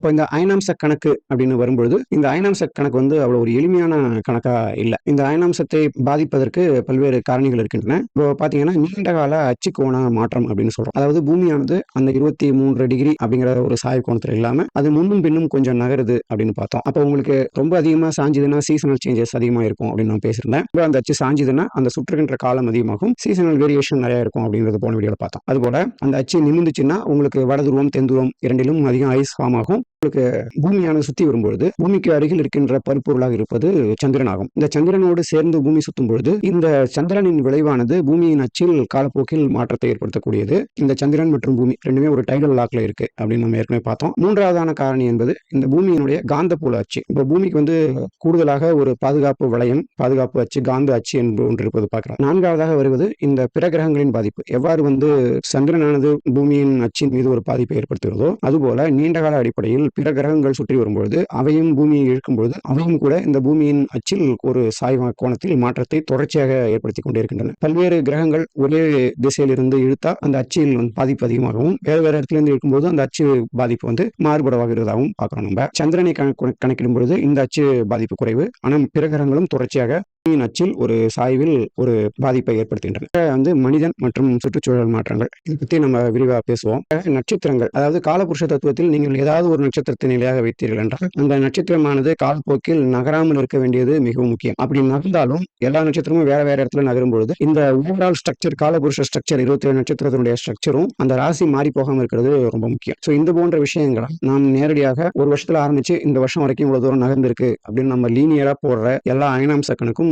இப்போ இந்த அயனாம்ச கணக்கு அப்படின்னு வரும்பொழுது இந்த அயனாம்ச கணக்கு வந்து அவ்வளோ ஒரு எளிமையான கணக்கா இல்லை. இந்த அயனாம்சத்தை பாதிப்பதற்கு பல்வேறு காரணிகள் இருக்கின்றன. இப்போ பாத்தீங்கன்னா நீண்ட கால அச்சு கோண மாற்றம் அப்படின்னு சொல்றோம். அதாவது பூமியானது அந்த இருபத்தி மூன்று டிகிரி அப்படிங்கிற ஒரு சாய் கோணத்துல இல்லாம அது முன்னும் பின்னும் கொஞ்சம் நகருது அப்படின்னு பார்த்தோம். அப்போ உங்களுக்கு ரொம்ப அதிகமா சாஞ்சுதுன்னா சீசனல் சேஞ்சஸ் அதிகமா இருக்கும் அப்படின்னு நான் பேசியிருந்தேன். இப்போ அந்த அச்சு சாஞ்சுதுன்னா அந்த சுற்றுகின்ற காலம் அதிகமாகும். சீசனல் வேரியேஷன் நிறைய இருக்கும் அப்படிங்கிறது போன வீடியோல பார்த்தோம். அதுபோல அந்த அச்சு நிமிந்துச்சுன்னா உங்களுக்கு வடதுருவம் தென்துருவம் இரண்டிலும் அதிகம் ஐஸ் ஃபார்ம் ஆகும். உங்களுக்கு பூமியானது சுத்தி வரும்பொழுது பூமிக்கு அருகில் இருக்கின்ற பருப்பொருளாக இருப்பது சந்திரன் ஆகும் இந்த சந்திரனோடு சேர்ந்து பூமி சுத்தும் பொழுது இந்த சந்திரனின் விளைவானது பூமியின் அச்சில் காலப்போக்கில் மாற்றத்தை ஏற்படுத்தக்கூடியது. இந்த சந்திரன் மற்றும் பூமி ரெண்டுமே ஒரு டைடல் லாக்ல இருக்கு அப்படின்னு நம்ம ஏற்கனவே பார்த்தோம். மூன்றாவதான காரணி என்பது இந்த பூமியினுடைய காந்தப்புல அச்சு. இப்போ பூமிக்கு வந்து கூடுதலாக ஒரு பாதுகாப்பு வளையம் பாதுகாப்பு அச்சு காந்த அச்சு என்று ஒன்று இருப்பது பார்க்கலாம் நான்காவதாக வருவது இந்த பிற கிரகங்களின் பாதிப்பு. எவ்வாறு வந்து சந்திரனானது பூமியின் அச்சின் மீது ஒரு பாதிப்பை ஏற்படுத்துகிறதோ அதுபோல நீண்டகால அடிப்படையில் பிற கிரகங்கள் சுற்றி வரும்பொழுது அவையும் பூமியை இழுக்கும்பொழுது அவையும் கூட இந்த பூமியின் அச்சில் ஒரு சாய்வ கோணத்தில் மாற்றத்தை தொடர்ச்சியாக ஏற்படுத்தி கொண்டே இருக்கின்றன பல்வேறு கிரகங்கள் ஒரே திசையில் இருந்து இழுத்தா அந்த அச்சில் வந்து பாதிப்பு அதிகமாகவும் வேறு வேறு இடத்துல இருந்து இழுக்கும்போது அந்த அச்சு பாதிப்பு வந்து மாறுபடவாகிறதாகவும் பார்க்கிறோம் நம்ம. சந்திரனை கணக்கு- கணக்கிடும் பொழுது இந்த அச்சு பாதிப்பு குறைவு. ஆனால் பிற கிரகங்களும் தொடர்ச்சியாக பூமியின் அச்சில் ஒரு சாய்வில் ஒரு பாதிப்பை ஏற்படுத்துகின்றன. வந்து மனிதன் மற்றும் சுற்றுச்சூழல் மாற்றங்கள். இதை பற்றி நம்ம விரிவாக பேசுவோம். நட்சத்திரங்கள் அதாவது காலபுருஷ தத்துவத்தில் நீங்கள் ஏதாவது ஒரு நட்சத்திரத்தை நிலையாக வைத்தீர்கள் என்றால் அந்த நட்சத்திரமானது காலப்போக்கில் நகராமல் இருக்க வேண்டியது மிகவும் முக்கியம். அப்படி நகர்ந்தாலும் எல்லா நட்சத்திரமும் வேற வேற இடத்துல நகரும் பொழுது இந்த ஓவரால் ஸ்ட்ரக்சர் காலபுருஷ ஸ்ட்ரக்சர் இருபத்தி ஏழு நட்சத்திரத்தினுடைய ஸ்ட்ரக்சரும் அந்த ராசி மாறி போகாமல் இருக்கிறது ரொம்ப முக்கியம். ஸோ இந்த போன்ற விஷயங்களை நாம் நேரடியாக ஒரு வருஷத்துல ஆரம்பிச்சு இந்த வருஷம் வரைக்கும் இவ்வளவு தூரம் நகர்ந்திருக்கு அப்படின்னு நம்ம லீனியரா போடுற எல்லா அயனாம்ச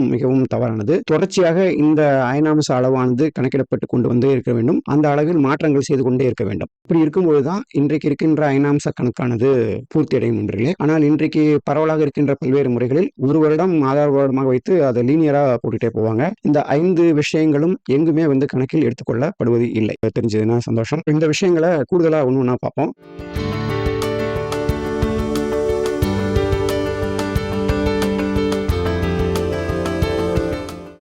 மிகவும் தவறானது. தொடர்ச்சியாக இந்த அயனாம்ச அளவானது கணக்கிடப்பட்டு கொண்டு வந்தே இருக்க வேண்டும். அந்த அளவில் மாற்றங்கள் செய்து கொண்டே இருக்க வேண்டும். இப்படி இருக்கும்போதுதான் இன்றைக்கு இருக்கின்ற அயனாம்ச கணக்கானது பூர்த்தி அடையும் என்றில்லை. ஆனால் இன்றைக்கு பரவலாக இருக்கின்ற பல்வேறு முறைகளில் ஒரு வருடம் ஆதார வருடமாக வைத்து அதை லீனியரா போட்டுட்டே போவாங்க. இந்த ஐந்து விஷயங்களும் எங்குமே வந்து கணக்கில் எடுத்துக்கொள்ளப்படுவது இல்லை. தெரிஞ்சதுன்னா சந்தோஷம். இந்த விஷயங்களை கூடுதலாக ஒன்று ஒன்றா பார்ப்போம்.